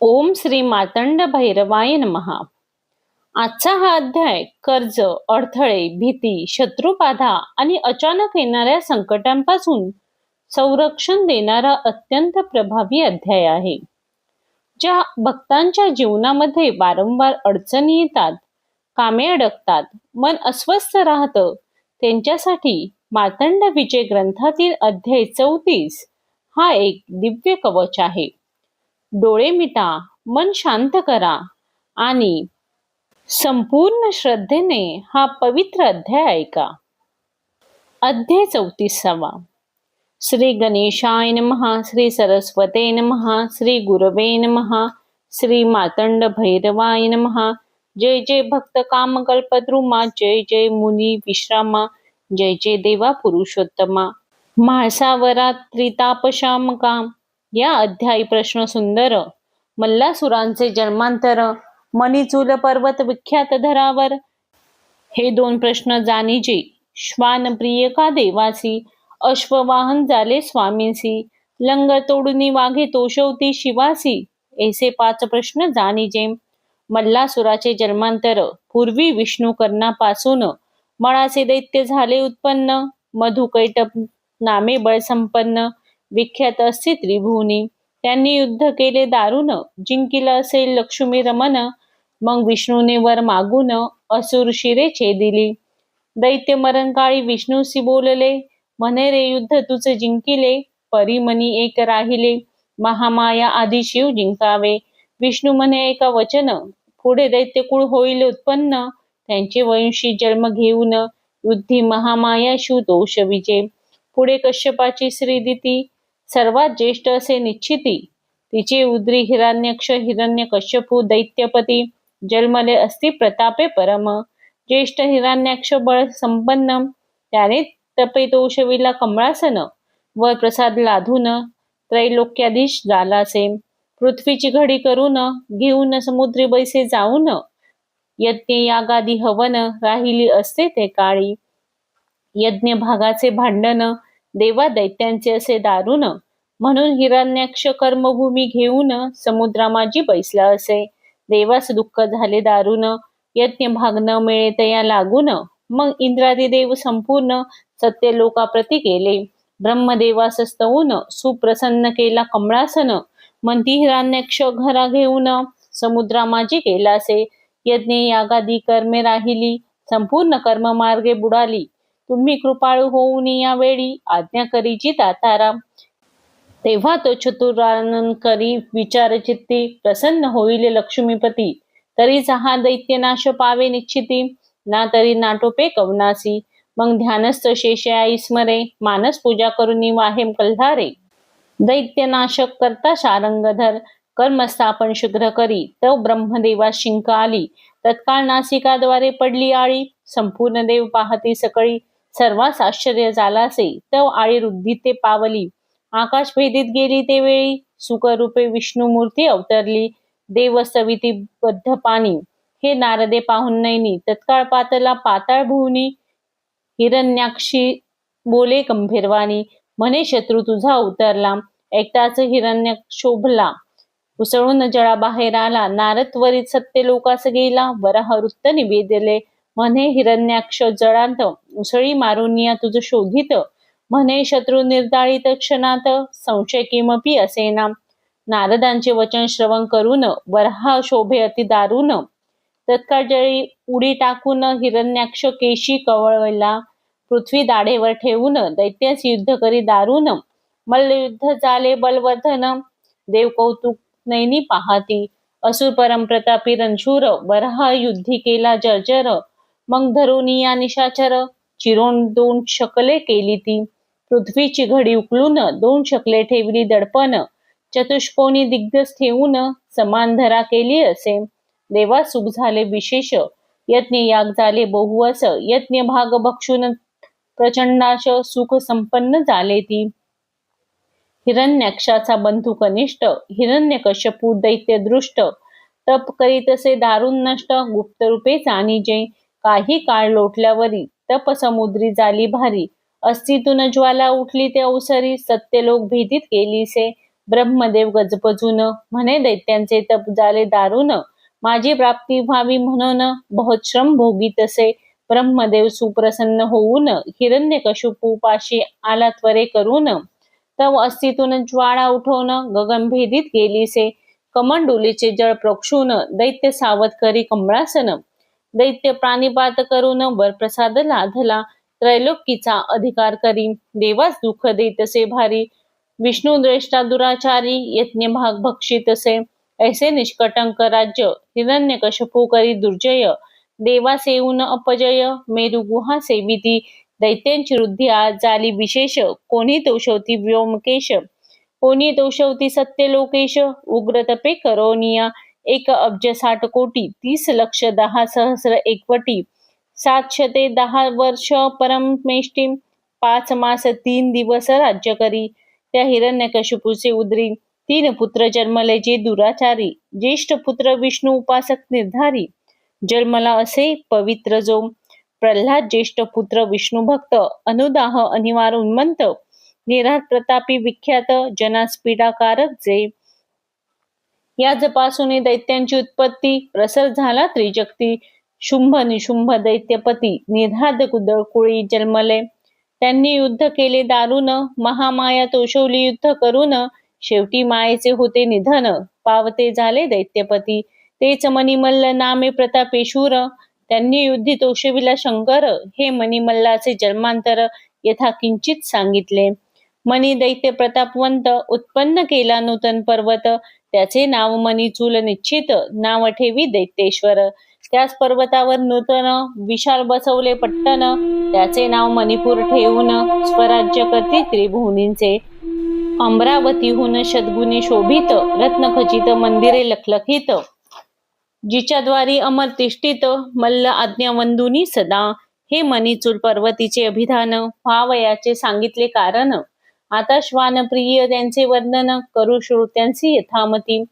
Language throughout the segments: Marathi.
ओम श्री मातंड भैरवाय महा आजचा हा अध्याय कर्ज अडथळे भीती शत्रुबाधा आणि अचानक येणाऱ्या संकटांपासून संरक्षण देणारा अत्यंत प्रभावी अध्याय आहे. ज्या भक्तांच्या जीवनामध्ये वारंवार अडचणी येतात कामे अडकतात मन अस्वस्थ राहतं त्यांच्यासाठी मातंड विजय ग्रंथातील अध्याय चौतीस हा एक दिव्य कवच आहे. डोळे मिटा मन शांत करा आणि संपूर्ण श्रद्धेने हा पवित्र अध्याय ऐका. अध्याय चौतीसावा. श्री गणेशाय नमहा श्री सरस्वते नमहा श्री गुरवे नमहा श्री मातंड भैरवाय नमहा जय जय भक्त कामकल्पद्रुमा जय जय मुनी विश्रामा जय जय देवा पुरुषोत्तमा. म्हाळसावरा त्रितापशामका या अध्यायी प्रश्न सुंदर. मल्लासुरांचे जन्मांतर मणिचूल पर्वत विख्यात धरावर. हे दोन प्रश्न जाणीजे श्वान प्रिय का देवासी अश्ववाहन झाले स्वामींसी लंग तोडुनी वाघे तोषवती शिवासी ऐसे पाच प्रश्न जाणीजे. मल्लासुराचे जन्मांतर पूर्वी विष्णू कर्णापासून मळाचे दैत्य झाले उत्पन्न मधुकैटप नामे बळ संपन्न विख्यात असते त्रिभुवनी. त्यांनी युद्ध केले दारुण. जिंकिलं असेल लक्ष्मी रमन मग विष्णूने वर मागून असुर शिरे छेदिली दैत्य मरणकाळी विष्णूशी बोलले. म्हणे रे युद्ध तुझे जिंकिले. परिमनी एक राहिले. महामाया आधी शिव जिंकावे. विष्णू म्हणे एका वचन. पुढे दैत्यकुळ होईल उत्पन्न. त्यांचे वंशी जन्म घेऊन युद्धी महामाया शिव दोष विजय पुढे कश्यपाची श्रीदिती सर्वात ज्येष्ठ असे निश्चिती तिचे उद्री हिरण्यक्ष हिरण्य कश्यपू दैत्यपती जन्मले असती प्रतापे परम. ज्येष्ठ हिरण्याक्ष बळ संपन्न त्याने तपेतोषवीला कमळासन व प्रसाद लाधून त्रैलोक्याधीश झालासे पृथ्वीची घडी करून घेऊन समुद्री बैसे जाऊन यज्ञ यागादी हवन राहिली असते ते काळी. यज्ञ भागाचे भांडण देवा दैत्यांचे असे दारुण. म्हणून हिरण्याक्ष कर्मभूमी घेऊन समुद्रामाजी बैसला असे. देवास दुःख झाले दारुण. यज्ञ भाग न मिळे तया लागून. मग इंद्रादी देव संपूर्ण सत्य लोकाप्रती केले ब्रह्मदेवास स्तवून सुप्रसन्न केला कमळासन. म्हणती हिरण्याक्ष घरा घेऊन समुद्रामाजी केलासे यज्ञ यागादी कर्मे राहिली. संपूर्ण कर्म मार्गे बुडाली. तुम्ही कृपाळू होऊन या वेळी आज्ञा करीची तातारा तेव्हा तो चतुरानन करी विचार चित्ती प्रसन्न होईल लक्ष्मीपती. तरी हा दैत्य नाश पावे निश्चिती ना तरी नाटोपे कवनासी. मग ध्यानस्थ शेषयाई स्मरे मानस पूजा करून वाहेम कल्हारे. दैत्यनाशक करता शारंगधर कर्मस्थापन शीघ्र करी. तव ब्रह्मदेवा शिंक आली तत्काळ नासिकाद्वारे पडली आळी. संपूर्ण देव पाहती सकळी. सर्वांस आश्चर्य झाला असे. तव आळी रुद्धी ते पावली. आकाश भेदीत गेली ते वेळी. सुखरूपे विष्णुमूर्ती अवतरली. देव सविती बद्ध पाणी. हे नारदे पाहून नैनी तत्काळ पातला पाताळ भुवनी. हिरण्याक्षी बोले गंभीरवाणी. म्हणे शत्रू तुझा उतरला. एकटाच हिरण्य शोभला. उसळून जळा बाहेर आला. नारद त्वरित सत्य लोकास गेला. वराह वृत्त निवेदले. म्हणे हिरण्याक्ष जळांत उसळी मारून या तुझ शोधित म्हणे शत्रू निर्दाळीत क्षणात संशय किमपी असेना नारदांचे वचन श्रवण करून वरहा शोभे अति दारुण. तत्काळ जळी उडी टाकून हिरण्याक्ष केशी कवळला पृथ्वी दाढेवर ठेवून दैत्यास युद्ध करी दारुण. मल्लयुद्ध झाले बलवर्धन देव कौतुक नैनी पाहती. असुर परमप्रतापी रणशूर वरहा युद्धी केला जर्जर. मग धरुनी या निशाचर चिरोण दोन शकले केली ती. पृथ्वीची घडी उकलून दोन शकले ठेवली दडपण. चतुष्कोनी दिग्गज ठेवून समान धरा केली असे. देवा सुख झाले विशेष. यज्ञ याग झाले बहुअस यज्ञ भाग बक्षून प्रचंडाश सुख संपन्न झाले ती. हिरण्यक्षाचा बंधू कनिष्ठ. हिरण्यकश्यपू दैत्य दृष्ट तप करीतसे दारुण नष्ट गुप्त रूपे जाणीजे. काही काळ लोटल्यावरी तप समुद्री झाली भारी. अस्थितून ज्वाला उठली ते अवसरी सत्यलोक भेदीत केलीसे ब्रह्मदेव गजबजून म्हणे दैत्यांचे तप झाले दारुण. माझी प्राप्ती व्हावी म्हणून बहुत श्रम भोगी तसे. ब्रह्मदेव सुप्रसन्न होऊन हिरण्य कशुपूपाशी आला त्वरे करून. तव अस्थितून ज्वाळा उठवून गगनभेदीत गेलीसे कमंडुलीचे जळ प्रोक्षून दैत्य सावध करी कमळासन. दैत्य प्राणीपात करून वरप्रसाद लाधला त्रैलोकीचा अधिकार करी देवास दुःख देतसे भारी. विष्णू द्रेष्टा दुराचारी यज्ञ भाग भक्षितसे. ऐसे निष्कटंक राज्य हिरण्यकशपू करी दुर्जय. देवा सेऊन अपजय. मेरू गुहा सेविती. दैत्यांची वृद्धी आज झाली विशेष. कोणी तोषवती व्योमकेश? कोणी तोषवती सत्य लोकेश उग्र तपे करोनिया. एक अब्ज साठ कोटी तीस लक्ष दहा सहस्र एकवटी सातशते दहा वर्ष परमेष्टी पाच मास तीन दिवस राज्य करी त्या हिरण्यकशिपूचे उदरी तीन पुत्र जन्मले जे दुराचारी ज्येष्ठ पुत्र विष्णू उपासक निर्धारी जन्मला असे पवित्र जो प्रल्हाद ज्येष्ठ पुत्र विष्णू भक्त अनुदाह अनिवार उन्मंत निराट प्रतापी विख्यात जनास पीडाकारक जे या जपासून दैत्यांची उत्पत्ती प्रसर झाला त्रिजक्ती शुंभ निशुंभ दैत्यपती निर्धाद कुदळ कुळी जन्मले. त्यांनी युद्ध केले दारुण महामाया तोषवली युद्ध करून. शेवटी मायेचे होते निधन पावते झाले दैत्यपती. तेच मणिमल्ल नामे प्रतापेशूर. त्यांनी युद्धी तोषविला शंकर हे मणिमल्लाचे जन्मांतर यथा किंचित सांगितले. मणी दैत्य प्रतापवंत उत्पन्न केला नूतन पर्वत. त्याचे नाव मणिचूल निश्चित नाव ठेवी दैत्येश्वर त्याच पर्वतावर नूतन विशाल बसवले पट्टन त्याचे नाव मणिपूर ठेवून स्वराज्य करते त्रिभुवनींचे. अमरावतीहून शतगुणी शोभित रत्नखचित मंदिरे लखलखित. जिच्याद्वारी अमर तिष्ठित मल्ल आज्ञावंदुनी सदा. हे मणिचूल पर्वतीचे अभिधान व्हावयाचे सांगितले कारण आता श्वानप्रिय त्यांचे वर्णन करू श्रोत्यांची यथामती.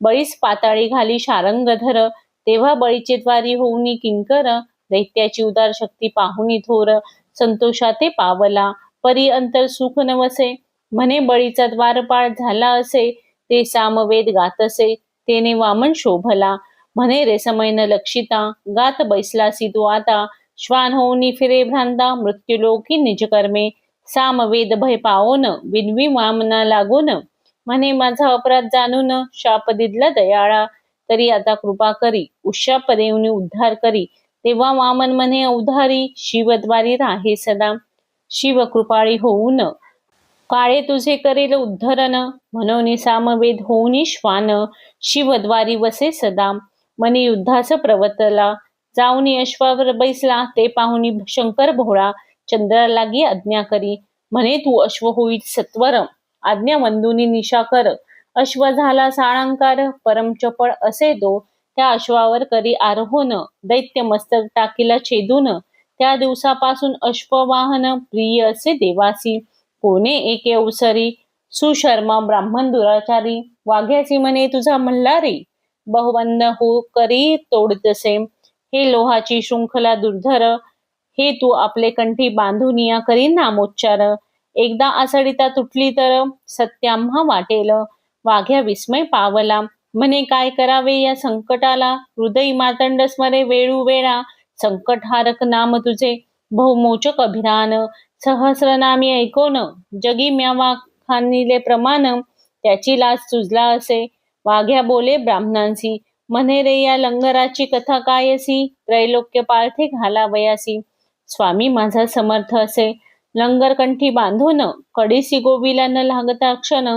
बळीस पाताळी घाली शारंगधर. तेव्हा बळीचे द्वारी होऊनी किंकर. दैत्याची उदार शक्ती पाहुनी थोर. संतोषा ते पावला. परी अंतर सुख नवसे. म्हणे बळीचा द्वारपाळ झाला असे. ते सामवेद गात असे तेने वामन शोभला. म्हणे रे समयन लक्षिता. गात बैसलासी तू आता. श्वान होऊनी फिरे भ्रांता. मृत्यूलोकी निज कर्मे सामवेद भय पावोन विनवी वामना लागून. म्हणे माझा अपराध जाणून शाप दिदला दयाळा. तरी आता कृपा करी उशाप देऊनी उद्धार करी. तेव्हा वामन म्हणे उधारी शिवद्वारी राहे सदा. शिव कृपाळी होऊन. काळे तुझे करेल उद्धरण. म्हणून सामवेद होऊनी श्वान. शिवद्वारी वसे सदा. मनी युद्धास प्रवतला. जाऊनी अश्वावर बैसला ते पाहुनी शंकर भोळा. चंद्रा लागी आज्ञा करी. म्हणे तू अश्व होईल सत्वर आज्ञा वंदुनी निशा कर अश्व झाला साळंकार. परम चपळ असे तो त्या अश्वावर करी आरोहण. दैत्य मस्तक टाकीला छेदून. त्या दिवसापासून अश्ववाहन. प्रिय असे देवासी. कोणे एके अवसरी सुशर्मा ब्राह्मण दुराचारी. वाघ्याची म्हणे तुझा मल्हारी. बहुवंद हो करी तोडतसे. हे लोहाची शृंखला दुर्धर. हे तू आपले कंठी बांधून या करी नामोच्चार एकदा आसडिता तुटली तर सत्याम्हा वाटेल. वाघ्या विस्मय पावला. म्हणे काय करावे या संकटाला? हृदय मातंड स्मरे वेळू वेळा. संकटहारक नाम तुझे. बहुमोचक अभिधान. सहस्रनामी ऐकोन जगी म्यावा खानिले प्रमाण. त्याची लाज सुजला असे. वाघ्या बोले ब्राह्मणांसी म्हणे रे या लंगराची कथा कायसी त्रैलोक्य पाळथे घालावयासी. स्वामी माझा समर्थ असे. लंगरकंठी बांधून कडीसी गोविला न लागता क्षण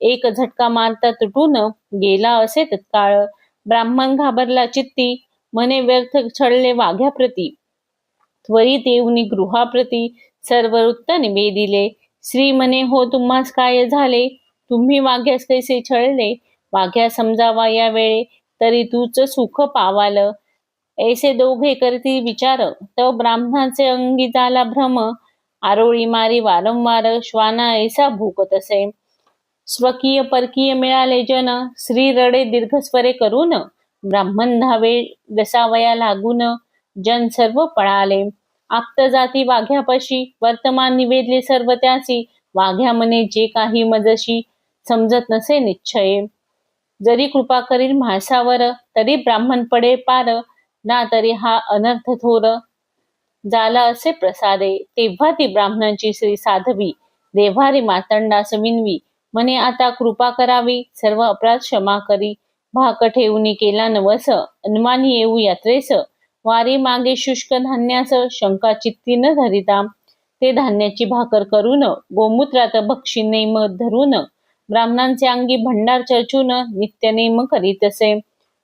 एक झटका मारता तुटून गेला असे तत्काळ. ब्राह्मण घाबरला चित्ती म्हणे व्यर्थ छळले वाघ्याप्रती त्वरित येऊन गृहाप्रती सर्व वृत्त निवेदिले. श्री मने हो तुम्हास काय झाले? तुम्ही वाघ्यास कैसे छळले? वाघ्या समजावा या वेळे तरी तूच सुख पावाल. ऐसे दोघे करती विचार. तो ब्राह्मणाचे अंगी झाला भ्रम आरोळी मारी वारंवार श्वाना ऐसा भूकत असे. स्वकीय परकीय मिळाले जन श्री रडे दीर्घस्वरे करून ब्राह्मण धावे दसावया लागून जन सर्व पळाले. आप्त जाती वाघ्यापाशी वर्तमान निवेदले सर्व त्याची वाघ्या मने जे काही मजशी समजत नसे निश्चय. जरी कृपा करील म्हासावर तरी ब्राह्मण पडे पार ना तरी हा अनर्थ थोर झाला असे प्रसादे. तेव्हा ती ब्राह्मणांची श्री साधवी देव्हारी मातंडास विनवी म्हणे आता कृपा करावी सर्व अपराध क्षमा करी भाक ठेवून केला नवस अनुमानी येऊ यात्रेस वारी मागे शुष्क धान्यास शंका चित्ती न धरिता ते धान्याची भाकर करून गोमूत्रात भक्षिनेम धरून ब्राह्मणांचे अंगी भंडार चर्चून नित्यनेम करीत असे.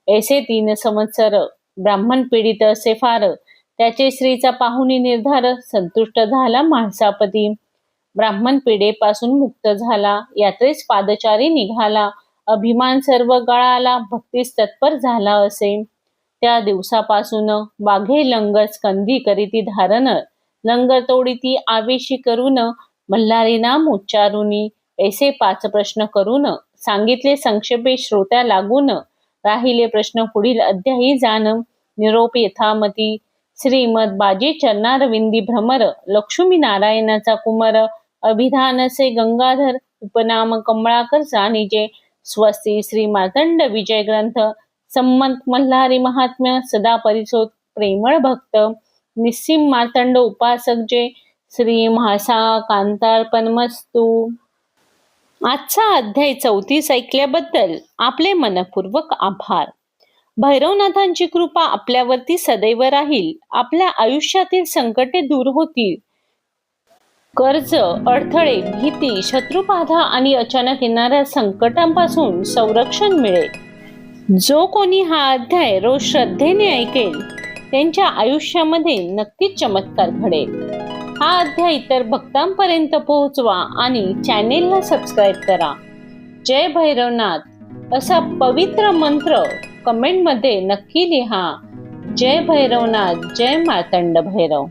ऐसे तीन संवत्सर ब्राह्मण पीडित असे फार. त्याचे स्त्रीचा पाहुणी निर्धार संतुष्ट झाला माणसापती. ब्राह्मण पिढेपासून मुक्त झाला. यात्रेस पादचारी निघाला. अभिमान सर्व गळाला भक्तीस तत्पर झाला असे. त्या दिवसापासून वाघे लंगर स्कंदी करीती धारण. लंगर तोडीती आवेशी करून मल्हारी नाम उच्चारुनी. ऐसे पाच प्रश्न करून सांगितले संक्षेपे श्रोत्या लागून. राहिले प्रश्न पुढील अध्यायी जाण. निरोप यथामती. श्रीमद बाजी चरणारविंदी भ्रमर. लक्ष्मी नारायणाचा कुमर. अभिधानसे गंगाधर. उपनाम कमळाकर जाणीजे स्वस्ती श्री मार्तंड विजय ग्रंथ. संमत मल्हारी महात्म्य. सदा परिसोत प्रेमळ भक्त. निस्सिम मार्तंड उपासक जे. श्री म्हासा कांतार्पणमस्तू आजचा अध्याय चौतीस ऐकल्याबद्दल आपले मनपूर्वक आभार. भैरवनाथांची कृपा आपल्यावरती सदैव राहील. आपल्या आयुष्यातील संकटे दूर होतील. कर्ज अडथळे भीती शत्रुबाधा आणि अचानक येणाऱ्या संकटांपासून संरक्षण मिळेल. जो कोणी हा अध्याय रोज श्रद्धेने ऐकेल त्यांच्या आयुष्यामध्ये नक्कीच चमत्कार घडेल. हा अध्याय इतर भक्तांपर्यंत पोहोचवा आणि चॅनेलला सबस्क्राईब करा. जय भैरवनाथ. असा पवित्र मंत्र कमेंटमध्ये नक्की लिहा. जय भैरवनाथ. जय मार्तंड भैरव.